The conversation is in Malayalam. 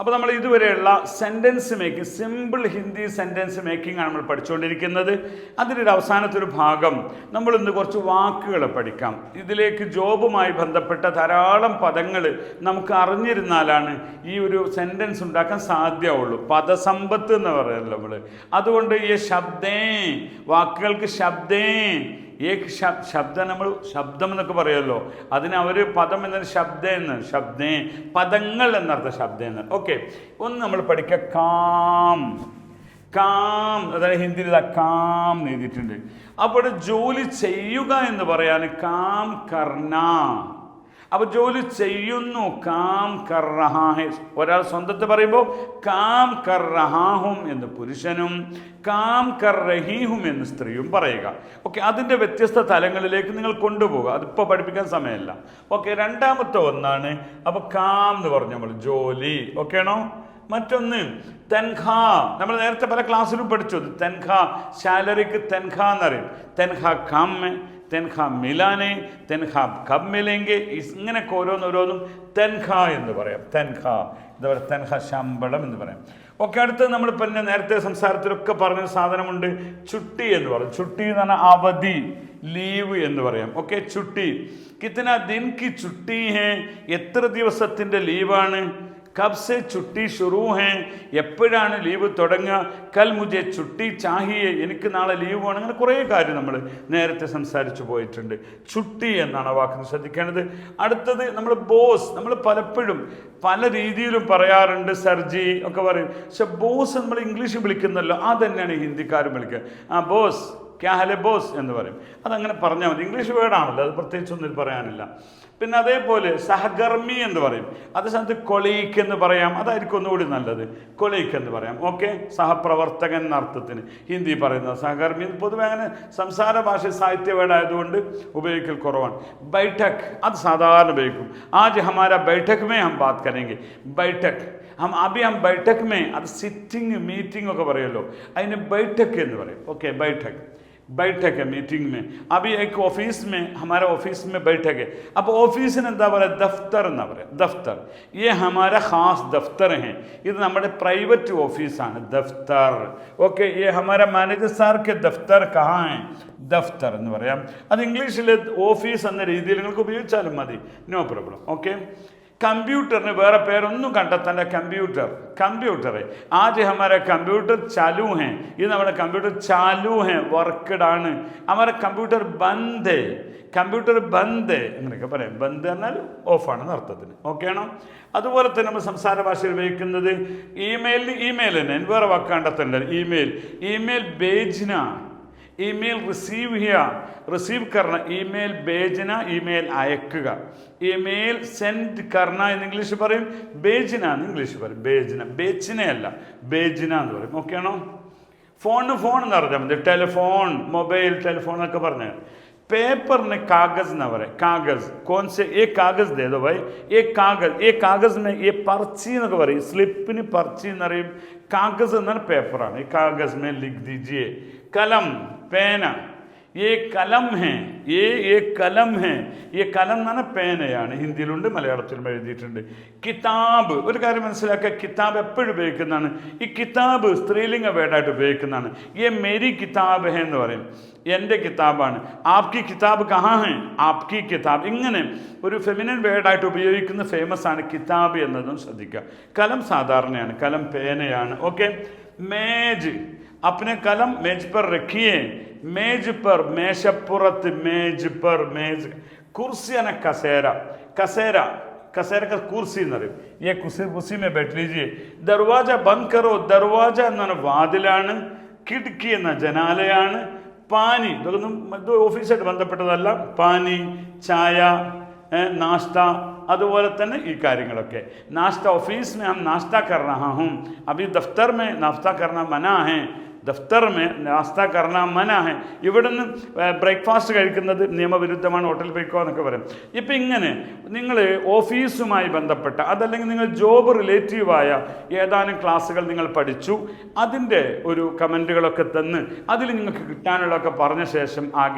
അപ്പോൾ നമ്മൾ ഇതുവരെയുള്ള sentence making simple Hindi sentence making ആണ് നമ്മൾ പഠിച്ചുകൊണ്ടിരിക്കുന്നത്. അവസാനത്തെ ഒരു ഭാഗം നമ്മൾ ഇന്ന് കുറച്ച് വാക്കുകൾ പഠിക്കാം. ഇതിലേക്ക് ജോബുമായി ബന്ധപ്പെട്ട ധാരാളം പദങ്ങൾ നമുക്ക് അറിഞ്ഞിരുന്നാലാണ് ഈ ഒരു സെന്റൻസ് ഉണ്ടാക്കാൻ സാധ്യമുള്ളൂ പദസമ്പത്ത് എന്ന് പറയുന്നത് നമ്മൾ അതുകൊണ്ട് ഈ ശബ്ദേ വാക്കുകൾക്ക് ശബ്ദേ ശബ് ശബ്ദം നമ്മൾ ശബ്ദം എന്നൊക്കെ പറയുമല്ലോ. അതിന് അവർ പദം എന്ന ശബ്ദ എന്ന്. ശബ്ദേ പദങ്ങൾ എന്നർത്ഥം ശബ്ദ എന്ന്. ഓക്കെ. ഒന്ന് നമ്മൾ പഠിക്കുക കാം. കാം അതായത് ഹിന്ദിയിൽ കാം എഴുതിയിട്ടുണ്ട്. അപ്പോൾ ജോലി ചെയ്യുക എന്ന് പറയാൻ കാം കർണ. അപ്പൊ ജോലി ചെയ്യുന്നു കാം കർ റഹാ ഹെ ഒരാൾ സ്വന്തത്തെ പറയുമ്പോൾ കാം കർഹാഹും എന്ന് പുരുഷനും കാം കർഹീഹും എന്ന് സ്ത്രീയും പറയുക. ഓക്കെ അതിന്റെ വ്യത്യസ്ത തലങ്ങളിലേക്ക് നിങ്ങൾ കൊണ്ടുപോകുക അതിപ്പോൾ പഠിപ്പിക്കാൻ സമയമില്ല. ഓക്കെ രണ്ടാമത്തെ ഒന്നാണ് അപ്പോൾ കാം എന്ന് പറഞ്ഞ നമ്മൾ ജോലി. ഓക്കെ ആണോ? മറ്റൊന്ന് തെൻഖ. നമ്മൾ നേരത്തെ പല ക്ലാസ്സിലും പഠിച്ചു. തെൻഖ സാലറിക്ക് തെൻഖ എന്നറിയും തെൻഖ കം തെൻഖ മിലാനെ തെൻഖ കബ് മിലെങ്കെ ഇങ്ങനെയൊക്കെ ഓരോന്നോരോന്നും തെൻഖ എന്ന് പറയാം. തെൻഖ എന്താ പറയുക തെൻഖ ശമ്പളം എന്ന് പറയാം. ഓക്കെ അടുത്ത് നമ്മൾ പിന്നെ നേരത്തെ സംസാരത്തിലൊക്കെ പറഞ്ഞ സാധനമുണ്ട് ചുട്ടി എന്ന് പറയും. ചുട്ടി എന്ന് പറഞ്ഞാൽ അവധി ലീവ് എന്ന് പറയാം. ഓക്കെ ചുട്ടി. കിത്തന ദിൻ കി ചുട്ടി ഹേ എത്ര ദിവസത്തിന്റെ ലീവാണ്? കബ് സെ ചുട്ടി ഷുറൂ ഹേ എപ്പോഴാണ് ലീവ് തുടങ്ങുക? കൽ മുജെ ചുട്ടി ചാഹിയെ എനിക്ക് നാളെ ലീവ് വേണം അങ്ങനെ കുറേ കാര്യം നമ്മൾ നേരത്തെ സംസാരിച്ചു പോയിട്ടുണ്ട്. ചുട്ടി എന്നാണ് ആ വാക്ക് ശ്രദ്ധിക്കേണ്ടത്. അടുത്തത് നമ്മൾ ബോസ് നമ്മൾ പലപ്പോഴും പല രീതിയിലും പറയാറുണ്ട് സർജി ഒക്കെ പറയും. പക്ഷെ ബോസ് നമ്മൾ ഇംഗ്ലീഷ് വിളിക്കുന്നല്ലോ ആ തന്നെയാണ് ഹിന്ദിക്കാരും വിളിക്കുക. ആ ബോസ് ക്യാഹലെ ബോസ് എന്ന് പറയും. അതങ്ങനെ പറഞ്ഞാൽ മതി. ഇംഗ്ലീഷ് വേർഡാണല്ലോ അത് പ്രത്യേകിച്ചൊന്നും പറയാനില്ല. പിന്നെ അതേപോലെ സഹകർമ്മി എന്ന് പറയും. അതേ സമയത്ത് കൊളീക്ക് എന്ന് പറയാം. അതായിരിക്കും ഒന്നുകൂടി നല്ലത്. കൊളീക്ക് എന്ന് പറയാം. ഓക്കെ? സഹപ്രവർത്തകൻ എന്ന അർത്ഥത്തിന്. ഹിന്ദി പറയുന്നത് സഹകർമ്മി. പൊതുവെ അങ്ങനെ സംസാര ഭാഷ സാഹിത്യ വേർഡായതുകൊണ്ട് ഉപയോഗിക്കൽ കുറവാണ്. ബൈഠക് അത് സാധാരണ ഉപയോഗിക്കും. ആജ് ഹമാര ബൈഠക് മേ ഹം ബാത് കरेंगे ബൈഠക്. ഹം അഭി ഹം ബൈഠക് മേ. അത് സിറ്റിംഗ് മീറ്റിംഗ് ഒക്കെ പറയുമല്ലോ അതിന് ബൈഠക് എന്ന് പറയും. ഓക്കെ? ബൈഠക്. बैठक है मीटिंग में अभी एक ऑफिस में हमारे ऑफिस में बैठक है अब ऑफिस എന്താ പറയുക ദഫ്തർ എന്നാ പറയുക ദഫ്തർ ये हमारा खास दफ्तर हैं ഇത് നമ്മുടെ പ്രൈവറ്റ് ഓഫീസാണ് ദഫ്തർ ഓക്കെ ये हमारा मैनेजर സാർ के दफ्तर कहाँ है ദഫ്തർ എന്ന് പറയാം അത് ഇംഗ്ലീഷിൽ ഓഫീസ് എന്ന രീതിയിൽ നിങ്ങൾക്ക് ഉപയോഗിച്ചാലും മതി നോ പ്രോബ്ലം ഓക്കെ കമ്പ്യൂട്ടറിന് വേറെ പേരൊന്നും കണ്ടെത്തണ്ട കമ്പ്യൂട്ടർ. കമ്പ്യൂട്ടർ ആദ്യം ഹമാരെ കമ്പ്യൂട്ടർ ചാലു ഹേ ഇത് നമ്മുടെ കമ്പ്യൂട്ടർ ചാലു ഹേ വർക്കഡ് ആണ് ഹമാരെ കമ്പ്യൂട്ടർ ബന്ദ്. കമ്പ്യൂട്ടർ ബന്ദ്. എന്നൊക്കെ പറയാം. ബന്ദ് എന്നാൽ ഓഫാണെന്ന് അർത്ഥത്തിന് ആണോ? അതുപോലെ തന്നെ നമ്മൾ സംസാര ഭാഷയിൽ ഉപയോഗിക്കുന്നത് ഇമെയിലിന് ഇമെയിൽ തന്നെ. വേറെ വാക്ക് കണ്ടെത്തേണ്ടത് ഇമെയിൽ ഇമെയിൽ ബേജ്ന ഇമെയിൽ റിസീവ് ചെയ്യുക റിസീവ് കർണ ഇമെയിൽ ബേജന ഇമെയിൽ അയക്കുക ഇമെയിൽ സെൻഡ് കർണ എന്ന് ഇംഗ്ലീഷ് പറയും ബേജിന എന്ന് ഇംഗ്ലീഷ് പറയും ബേജിന ബേച്ചിനയല്ല ബേജിന എന്ന് പറയും ഓക്കെ ആണോ ഫോണിന് ഫോൺ എന്ന് പറഞ്ഞാൽ മതി ടെലിഫോൺ മൊബൈൽ ടെലിഫോൺ എന്നൊക്കെ പറഞ്ഞാൽ पेपर ने कागज ना भरे कागज कौन से एक कागज दे दो भाई एक कागज एक कागज में ये पर्ची എന്നൊക്കെ പറയും സ്ലിപ്പിന് പർച്ചി എന്ന് പറയും കാഗസ് എന്നാൽ പേപ്പറാണ് ഈ കാഗസ് മേ ലിഖ് ദീജിയെ കലം പേന ये കലം ഹേ ये ये കലം ഹേ ये കലം എന്ന് പറഞ്ഞാൽ പേനയാണ് ഹിന്ദിയിലുണ്ട് മലയാളത്തിലും എഴുതിയിട്ടുണ്ട് കിതാബ് ഒരു കാര്യം മനസ്സിലാക്കുക കിതാബ് എപ്പോഴും ഉപയോഗിക്കുന്നതാണ് ഈ കിതാബ് സ്ത്രീലിംഗ വേർഡായിട്ട് ഉപയോഗിക്കുന്നതാണ് ये मेरी കിതാബ് ഹേ എന്ന് പറയും എൻ്റെ കിതാബാണ് ആപ്കി കിതാബ് കഹാ ഹേ ആപ്കി കിതാബ് ഇങ്ങനെ ഒരു ഫെമിനൻ വേർഡായിട്ട് ഉപയോഗിക്കുന്ന ഫേമസ് ആണ് കിതാബ് എന്നതും ശ്രദ്ധിക്കുക കലം സാധാരണയാണ് കലം പേനയാണ് ഓക്കെ മേജ് अपने कलम मेज पर रखिए मेज पर മേശപ്പുറത്ത് മേജ് पर മേജ് കുർസിയാണ് കസേര കസേര കസേര का കുർസി എന്ന് പറയും ये കുർസി കുർസി में बैठ लीजिए ദർവാജ ബന്ദ് കറോ ദർവാജ എന്നാണ് വാതിലാണ് കിടക്കി എന്ന ജനാലയാണ് പാനി ഇതൊന്നും ഇത് ഓഫീസായിട്ട് ബന്ധപ്പെട്ടതല്ല പാനി ചായ ഏഹ്, നാശ്ത അതുപോലെ തന്നെ ഈ കാര്യങ്ങളൊക്കെ നാശ്ത ഓഫീസ് में हम नाश्ता कर रहा हूँ अभी दफ्तर में नाश्ता करना मना है ദഫ്തർ മേ നാസ്ത കർണ മന ഹെ. ഇവിടുന്ന് ബ്രേക്ക്ഫാസ്റ്റ് കഴിക്കുന്നത് നിയമവിരുദ്ധമാണ് ഹോട്ടലിൽ പോയിക്കോ എന്നൊക്കെ പറയും. ഇപ്പം ഇങ്ങനെ നിങ്ങൾ ഓഫീസുമായി ബന്ധപ്പെട്ട അതല്ലെങ്കിൽ നിങ്ങൾ ജോബ് റിലേറ്റീവായ ഏതാനും ക്ലാസ്സുകൾ നിങ്ങൾ പഠിച്ചു അതിന്റെ ഒരു കമന്റുകളൊക്കെ തന്ന് അതിൽ നിങ്ങൾക്ക് കിട്ടാനുള്ളതൊക്കെ പറഞ്ഞ ശേഷം ആകെ